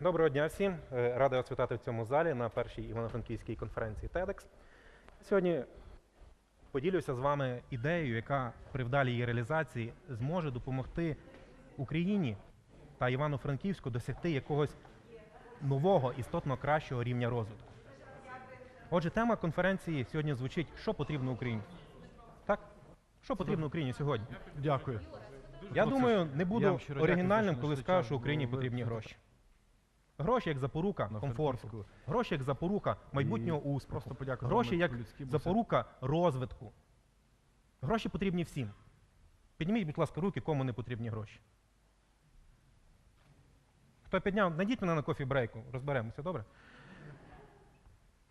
Доброго дня всім. Е, Радий вас вітати в цьому залі на першій Івано-Франківській конференції TEDx. Сьогодні поділюся з вами ідеєю, яка при вдалій її реалізації зможе допомогти Україні та Івано-Франківську досягти якогось нового, істотно кращого рівня розвитку. Отже, тема конференції сьогодні звучить: що потрібно Україні? Так? Що потрібно Україні сьогодні? Дякую. Я Ну, думаю, не буду оригінальним, коли скажу, що Україні потрібні гроші. Гроші як запорука На комфорту, гроші як запорука майбутнього І успіху, Просто гроші як запорука розвитку. Гроші потрібні всім. Підніміть, будь ласка, руки, кому не потрібні гроші. Хто підняв, найдіть мене на кофі брейку, розберемося, добре?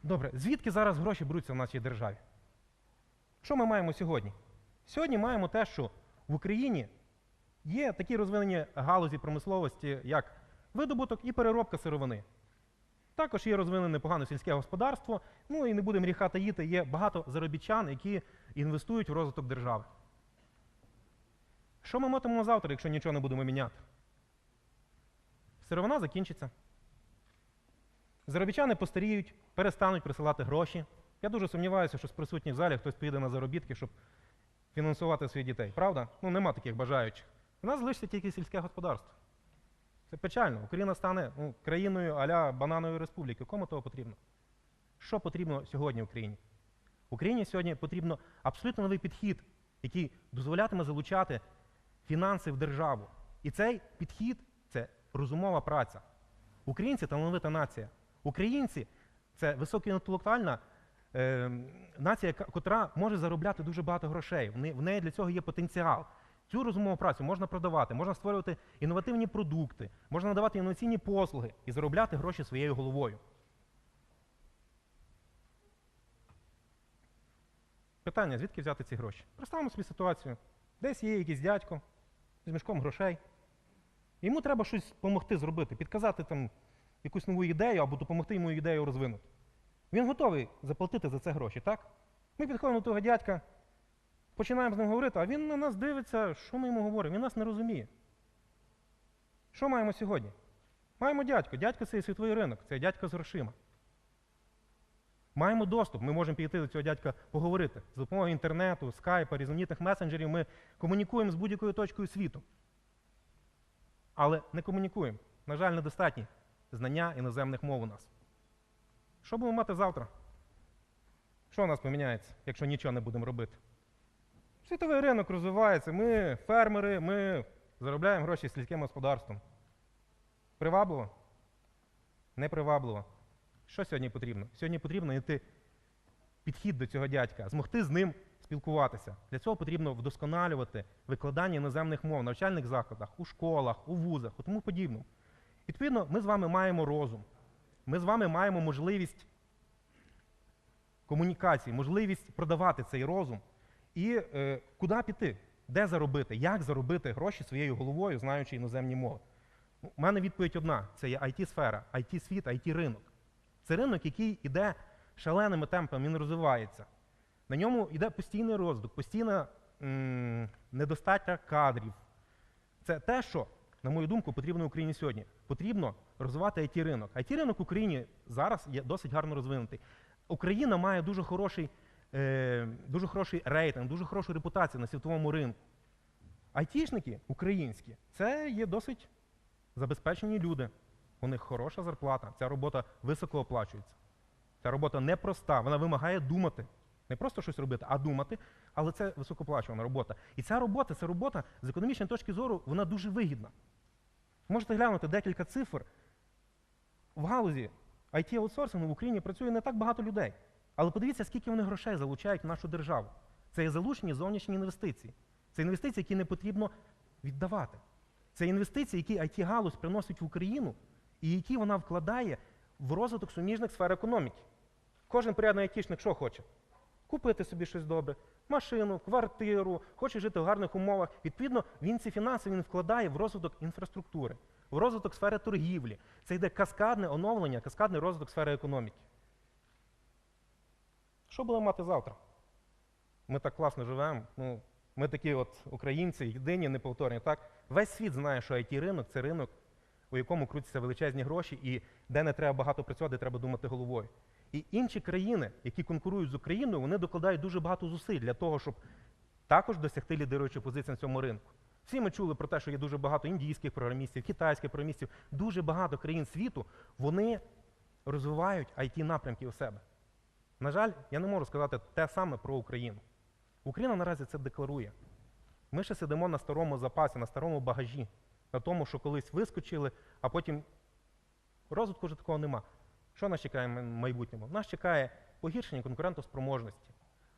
Добре. Звідки зараз гроші беруться в нашій державі? Що ми маємо сьогодні? Сьогодні маємо те, що в Україні є такі розвинені галузі промисловості, як видобуток і переробка сировини. Також є розвинене непогане сільське господарство. Ну і не будемо гріха таїти, є багато заробітчан, які інвестують в розвиток держави. Що ми матимемо завтра, якщо нічого не будемо міняти? Сировина закінчиться. Заробітчани постаріють, перестануть присилати гроші. Я дуже сумніваюся, що з присутніх в залі хтось поїде на заробітки, щоб фінансувати своїх дітей. Правда? Ну нема таких бажаючих. У нас залишиться тільки сільське господарство. Це печально. Україна стане ну, країною аля бананової республіки. Кому того потрібно? Що потрібно сьогодні Україні? Україні сьогодні потрібно абсолютно новий підхід, який дозволятиме залучати фінанси в державу. І цей підхід це розумова праця. Українці талановита нація. Українці це високоінтелектуальна е, нація, яка- котра може заробляти дуже багато грошей. В неї для цього є потенціал. Цю розумову працю можна продавати, можна створювати інновативні продукти, можна надавати інноваційні послуги і заробляти гроші своєю головою. Питання: звідки взяти ці гроші? Представимо собі ситуацію. Десь є якийсь дядько з мішком грошей. Йому треба щось допомогти зробити, підказати там якусь нову ідею або допомогти йому ідею розвинути. Він готовий заплатити за це гроші, так? Ми підходимо до того дядька, починаємо з ним говорити, а він на нас дивиться, що ми йому говоримо, він нас не розуміє. Що маємо сьогодні? Маємо дядько. Дядько це є світовий ринок, це дядько з грошима. Маємо доступ, ми можемо піти до цього дядька поговорити. За допомогою інтернету, скайпа, різноманітних месенджерів ми комунікуємо з будь-якою точкою світу. Але не комунікуємо. На жаль, недостатні знання іноземних мов у нас. Що будемо мати завтра? Що у нас поміняється, якщо нічого не будемо робити? Світовий ринок розвивається, ми фермери, ми заробляємо гроші сільським господарством. Привабливо? Непривабливо. Що сьогодні потрібно? Сьогодні потрібно знайти підхід до цього дядька, змогти з ним спілкуватися. Для цього потрібно вдосконалювати викладання іноземних мов в навчальних закладах, у школах, у вузах і тому подібному. Відповідно, ми з вами маємо розум. Ми з вами маємо можливість комунікації, можливість продавати цей розум і е, куди піти, де заробити, як заробити гроші своєю головою, знаючи іноземні мови. У мене відповідь одна: це є IT-сфера, IT-світ, IT-ринок. Це ринок, який йде шаленими темпами, він розвивається. На ньому йде постійний розвиток, постійна м, недостача кадрів. Це те, що, на мою думку, потрібно Україні сьогодні. Потрібно розвивати IT-ринок. IT-ринок в Україні зараз є досить гарно розвинутий. Україна має дуже хороший, дуже хороший рейтинг, дуже хорошу репутацію на світовому ринку. Айтішники українські це є досить забезпечені люди. У них хороша зарплата, ця робота високо оплачується. Ця робота непроста, вона вимагає думати. Не просто щось робити, а думати, але це високооплачувана робота. І ця робота, ця робота з економічної точки зору, вона дуже вигідна. Можете глянути декілька цифр. В галузі IT-аутсорсингу в Україні працює не так багато людей. Але подивіться, скільки вони грошей залучають в нашу державу. Це є залучені зовнішні інвестиції. Це інвестиції, які не потрібно віддавати. Це інвестиції, які IT-галузь приносить в Україну, і які вона вкладає в розвиток суміжних сфер економіки. Кожен порядний айтішник що хоче? Купити собі щось добре, машину, квартиру, хоче жити в гарних умовах. Відповідно, він ці фінанси він вкладає в розвиток інфраструктури, в розвиток сфери торгівлі. Це йде каскадне оновлення, каскадний розвиток сфери економіки. Що будемо мати завтра? Ми так класно живемо. Ну, ми такі от українці, єдині, неповторні. Так? Весь світ знає, що IT-ринок це ринок у якому крутяться величезні гроші, і де не треба багато працювати, треба думати головою. І інші країни, які конкурують з Україною, вони докладають дуже багато зусиль для того, щоб також досягти лідируючої позиції на цьому ринку. Всі ми чули про те, що є дуже багато індійських програмістів, китайських програмістів, дуже багато країн світу, вони розвивають it напрямки у себе. На жаль, я не можу сказати те саме про Україну. Україна наразі це декларує. Ми ще сидимо на старому запасі, на старому багажі, на тому, що колись вискочили, а потім розвитку вже такого нема. Що нас чекає в майбутньому? Нас чекає погіршення конкурентоспроможності.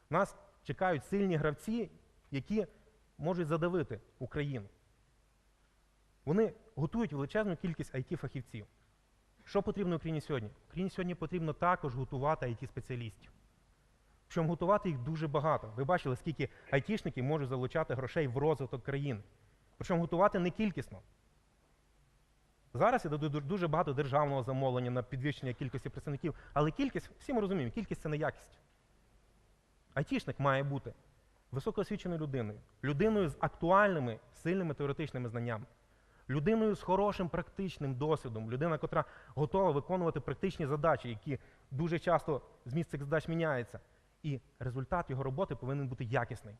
Нас чекають сильні гравці, які можуть задавити Україну. Вони готують величезну кількість it фахівців Що потрібно Україні сьогодні? Україні сьогодні потрібно також готувати it спеціалістів Причому готувати їх дуже багато. Ви бачили, скільки айтішників можуть залучати грошей в розвиток країни. Причому готувати не кількісно. Зараз іде ду- дуже багато державного замовлення на підвищення кількості працівників, але кількість, всі ми розуміємо, кількість це не якість. Айтішник має бути високоосвіченою людиною, людиною з актуальними, сильними теоретичними знаннями, людиною з хорошим практичним досвідом, людина, яка готова виконувати практичні задачі, які дуже часто зміст цих задач міняється. І результат його роботи повинен бути якісний.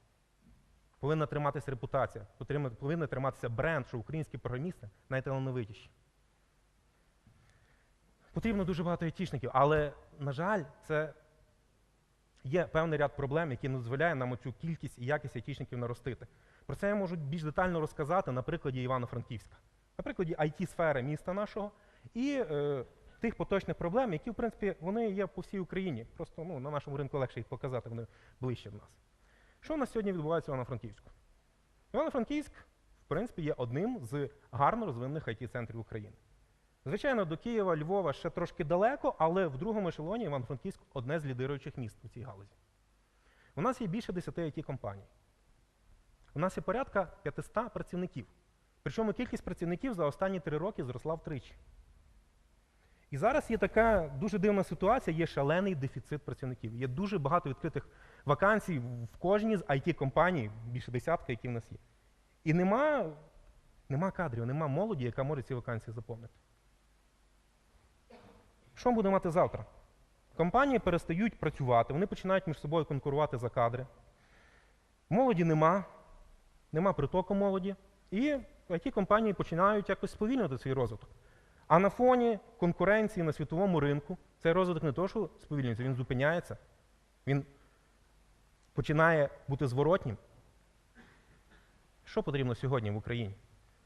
Повинна триматися репутація, повинен триматися бренд, що українські програмісти найталановитіші. Потрібно дуже багато айтішників, але, на жаль, це є певний ряд проблем, які не дозволяє нам оцю кількість і якість айтішників наростити. Про це я можу більш детально розказати на прикладі Івано-Франківська, на прикладі IT-сфери міста нашого і е, тих поточних проблем, які, в принципі, вони є по всій Україні. Просто ну, на нашому ринку легше їх показати, вони ближче до нас. Що у нас сьогодні відбувається в Івано-Франківську? Івано-Франківськ, в принципі, є одним з гарно розвинених IT-центрів України. Звичайно, до Києва, Львова ще трошки далеко, але в другому ешелоні Івано-Франківськ одне з лідируючих міст у цій галузі. У нас є більше 10 it компаній. У нас є порядка 500 працівників. Причому кількість працівників за останні три роки зросла втричі. І зараз є така дуже дивна ситуація, є шалений дефіцит працівників. Є дуже багато відкритих вакансій в кожній з IT-компаній, більше десятка, які в нас є. І нема, нема кадрів, нема молоді, яка може ці вакансії заповнити. Що ми будемо мати завтра? Компанії перестають працювати, вони починають між собою конкурувати за кадри. Молоді нема, нема притоку молоді, і it компанії починають якось сповільнювати свій розвиток. А на фоні конкуренції на світовому ринку цей розвиток не то, що сповільнюється, він зупиняється, він починає бути зворотнім. Що потрібно сьогодні в Україні?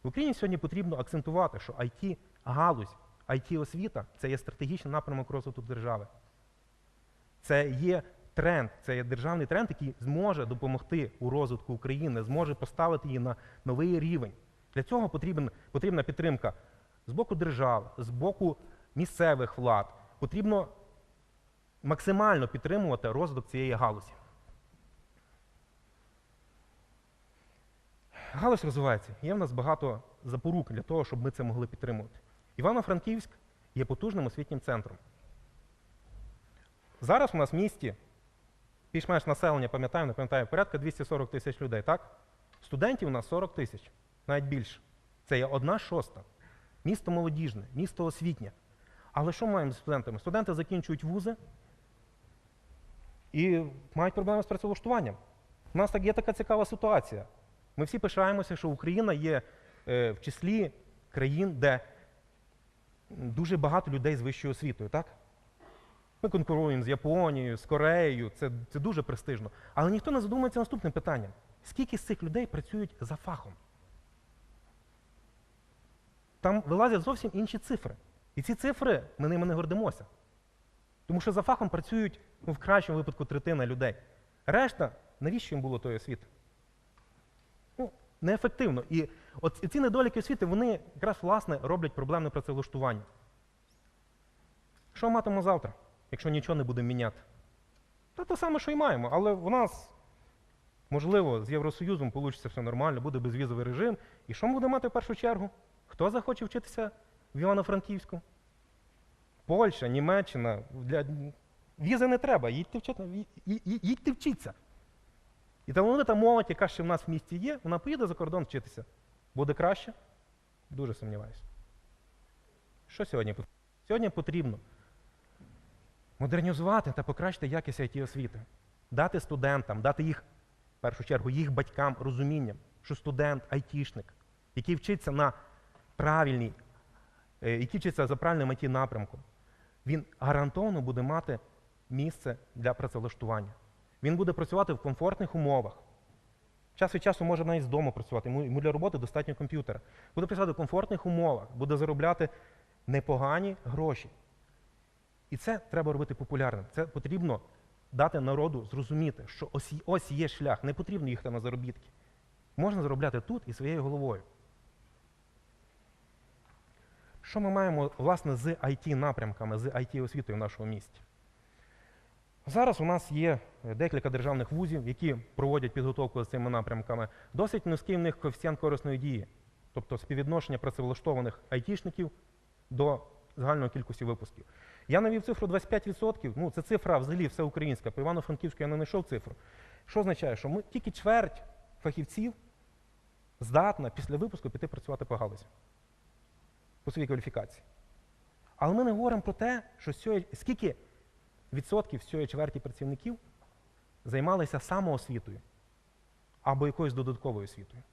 В Україні сьогодні потрібно акцентувати, що IT-галузь, IT-освіта це є стратегічний напрямок розвитку держави. Це є тренд, це є державний тренд, який зможе допомогти у розвитку України, зможе поставити її на новий рівень. Для цього потрібен, потрібна підтримка з боку держави, з боку місцевих влад. Потрібно максимально підтримувати розвиток цієї галузі. Галузь розвивається. Є в нас багато запорук для того, щоб ми це могли підтримувати. Івано-Франківськ є потужним освітнім центром. Зараз у нас в місті більш-менш населення, пам'ятаю, не пам'ятаю, порядка 240 тисяч людей, так? Студентів у нас 40 тисяч, навіть більше. Це є одна шоста. Місто молодіжне, місто освітнє. Але що маємо з студентами? Студенти закінчують вузи і мають проблеми з працевлаштуванням. У нас так є така цікава ситуація. Ми всі пишаємося, що Україна є е, в числі країн, де дуже багато людей з вищою освітою, так? Ми конкуруємо з Японією, з Кореєю, це, це дуже престижно. Але ніхто не задумується наступним питанням: скільки з цих людей працюють за фахом? Там вилазять зовсім інші цифри. І ці цифри ми ними не гордимося. Тому що за фахом працюють ну, в кращому випадку третина людей. Решта, навіщо їм було тої освіти? Ну, неефективно. І от ці недоліки освіти, вони якраз власне роблять проблемне працевлаштування. Що матимемо завтра, якщо нічого не будемо міняти? Та те саме, що і маємо, але в нас, можливо, з Євросоюзом вийде все нормально, буде безвізовий режим. І що ми будемо мати в першу чергу? Хто захоче вчитися в Івано-Франківську? Польща, Німеччина. Для... Візи не треба, їдьте, вчити, їдьте вчіться. І талановита молодь, яка ще в нас в місті є, вона поїде за кордон вчитися. Буде краще? Дуже сумніваюся. Що сьогодні потрібно? Сьогодні потрібно модернізувати та покращити якість it освіти, дати студентам, дати їх, в першу чергу, їх батькам розуміння, що студент, айтішник, який вчиться на правильній, е, який вчиться за правильним it напрямком, він гарантовано буде мати місце для працевлаштування. Він буде працювати в комфортних умовах. Час від часу може навіть з дому працювати. Йому, для роботи достатньо комп'ютера. Буде працювати в комфортних умовах, буде заробляти непогані гроші. І це треба робити популярним. Це потрібно дати народу зрозуміти, що ось, ось є шлях, не потрібно їхати на заробітки. Можна заробляти тут і своєю головою. Що ми маємо власне з it напрямками, з it освітою в нашому місті? Зараз у нас є е, декілька державних вузів, які проводять підготовку з цими напрямками. Досить низький в них коефіцієнт корисної дії, тобто співвідношення працевлаштованих айтішників до загальної кількості випусків. Я навів цифру 25%, ну це цифра взагалі всеукраїнська. По Івано-Франківську я не знайшов цифру. Що означає, що ми тільки чверть фахівців здатна після випуску піти працювати по галузі, по своїй кваліфікації. Але ми не говоримо про те, що сьогодні, скільки відсотків з цієї чверті працівників займалися самоосвітою або якоюсь додатковою освітою.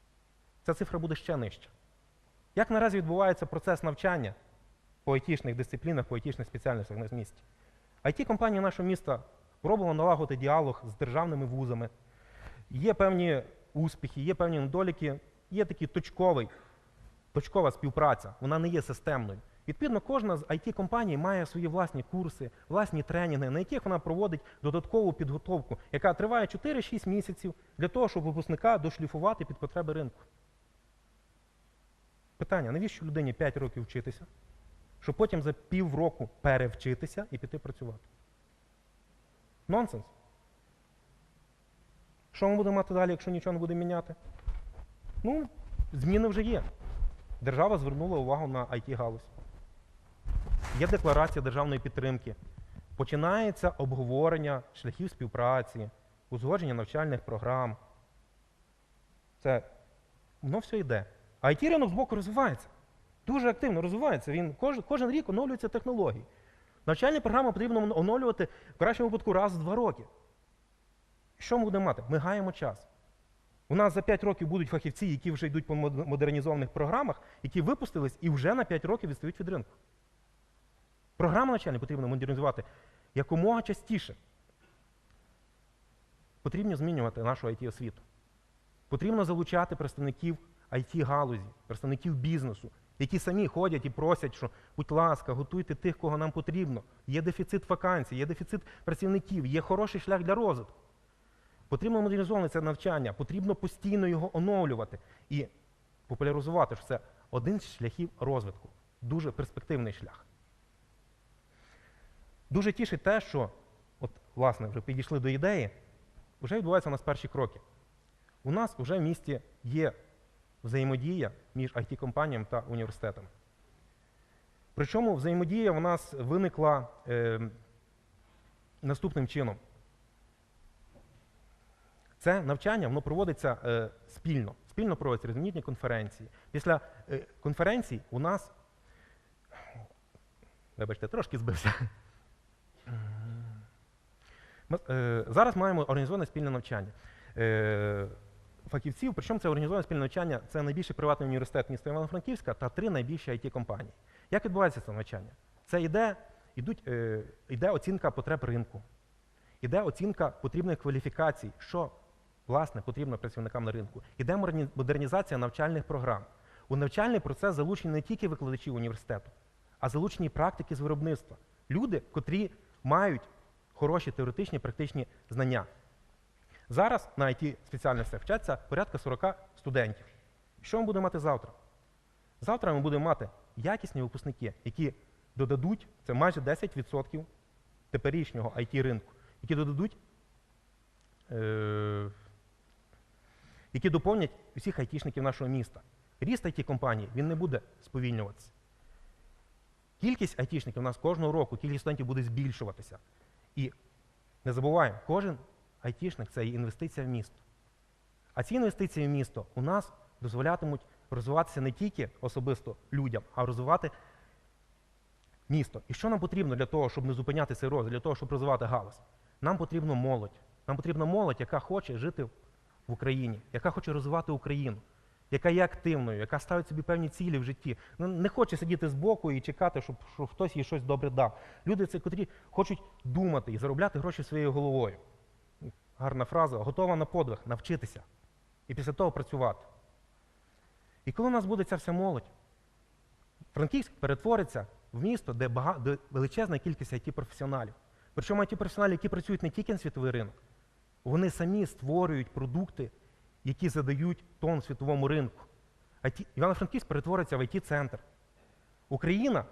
Ця цифра буде ще нижча. Як наразі відбувається процес навчання по айтішних дисциплінах, по айтішних спеціальностях на місті? it компанії нашого міста пробувала налагодити діалог з державними вузами. Є певні успіхи, є певні недоліки, є такий точковий, точкова співпраця, вона не є системною. Відповідно, кожна з it компаній має свої власні курси, власні тренінги, на яких вона проводить додаткову підготовку, яка триває 4-6 місяців для того, щоб випускника дошліфувати під потреби ринку. Питання: навіщо людині 5 років вчитися, щоб потім за півроку перевчитися і піти працювати? Нонсенс. Що ми будемо мати далі, якщо нічого не буде міняти? Ну, зміни вже є. Держава звернула увагу на it галузь Є декларація державної підтримки. Починається обговорення шляхів співпраці, узгодження навчальних програм. Це воно все йде. А it ринок з боку розвивається. Дуже активно розвивається. Він кож, кожен рік оновлюються технології. Навчальні програми потрібно оновлювати в кращому випадку раз в два роки. Що ми будемо мати? Ми гаємо час. У нас за 5 років будуть фахівці, які вже йдуть по модернізованих програмах, які випустились і вже на 5 років відстають від ринку. Програму навчання потрібно модернізувати якомога частіше. Потрібно змінювати нашу it освіту Потрібно залучати представників it галузі представників бізнесу, які самі ходять і просять, що, будь ласка, готуйте тих, кого нам потрібно. Є дефіцит вакансій, є дефіцит працівників, є хороший шлях для розвитку. Потрібно модернізовувати це навчання, потрібно постійно його оновлювати і популяризувати, що це один з шляхів розвитку, дуже перспективний шлях. Дуже тішить те, що, от, власне, вже підійшли до ідеї, вже відбуваються у нас перші кроки. У нас вже в місті є взаємодія між it компаніями та університетами. Причому взаємодія у нас виникла е, наступним чином. Це навчання воно проводиться е, спільно. Спільно проводяться різноманітні конференції. Після е, конференцій у нас, вибачте, трошки збився. Ми, е, зараз маємо організоване спільне навчання. Е, Фахівців, причому це організоване спільне навчання, це найбільший приватний університет міста Івано-Франківська та три найбільші it компанії Як відбувається це навчання? Це йде, йдуть, е, йде оцінка потреб ринку, йде оцінка потрібних кваліфікацій, що власне потрібно працівникам на ринку. Йде модернізація навчальних програм. У навчальний процес залучені не тільки викладачі університету, а залучені практики з виробництва. Люди, котрі мають хороші теоретичні практичні знання. Зараз на it спеціальностях вчаться порядка 40 студентів. Що ми будемо мати завтра? Завтра ми будемо мати якісні випускники, які додадуть, це майже 10% теперішнього it ринку, які додадуть, е, які доповнять усіх айтішників нашого міста. Ріст it компаній він не буде сповільнюватися. Кількість айтішників у нас кожного року, кількість студентів буде збільшуватися. І не забуваємо, кожен айтішник це інвестиція в місто. А ці інвестиції в місто у нас дозволятимуть розвиватися не тільки особисто людям, а розвивати місто. І що нам потрібно для того, щоб не зупиняти цей розвиток, для того, щоб розвивати галузь? Нам потрібна молодь. Нам потрібна молодь, яка хоче жити в Україні, яка хоче розвивати Україну, яка є активною, яка ставить собі певні цілі в житті. Ну, Не хоче сидіти збоку і чекати, щоб, щоб хтось їй щось добре дав. Люди, це котрі хочуть думати і заробляти гроші своєю головою. Гарна фраза, готова на подвиг, навчитися. І після того працювати. І коли у нас буде ця вся молодь, Франківськ перетвориться в місто, де, бага... де величезна кількість it професіоналів Причому it професіоналі які працюють не тільки на світовий ринок, вони самі створюють продукти, які задають тон світовому ринку. Івано-Франківськ перетвориться в it центр Україна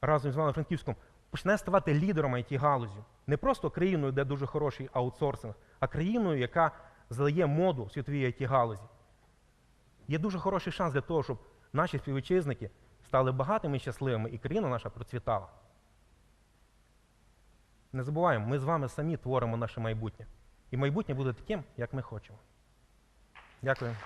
разом з Івано-Франківськом почне ставати лідером it галузі Не просто країною, де дуже хороший аутсорсинг, а країною, яка задає моду світовій it галузі Є дуже хороший шанс для того, щоб наші співвітчизники стали багатими і щасливими, і країна наша процвітала. Не забуваємо, ми з вами самі творимо наше майбутнє. І майбутнє буде таким, як ми хочемо. Дякую.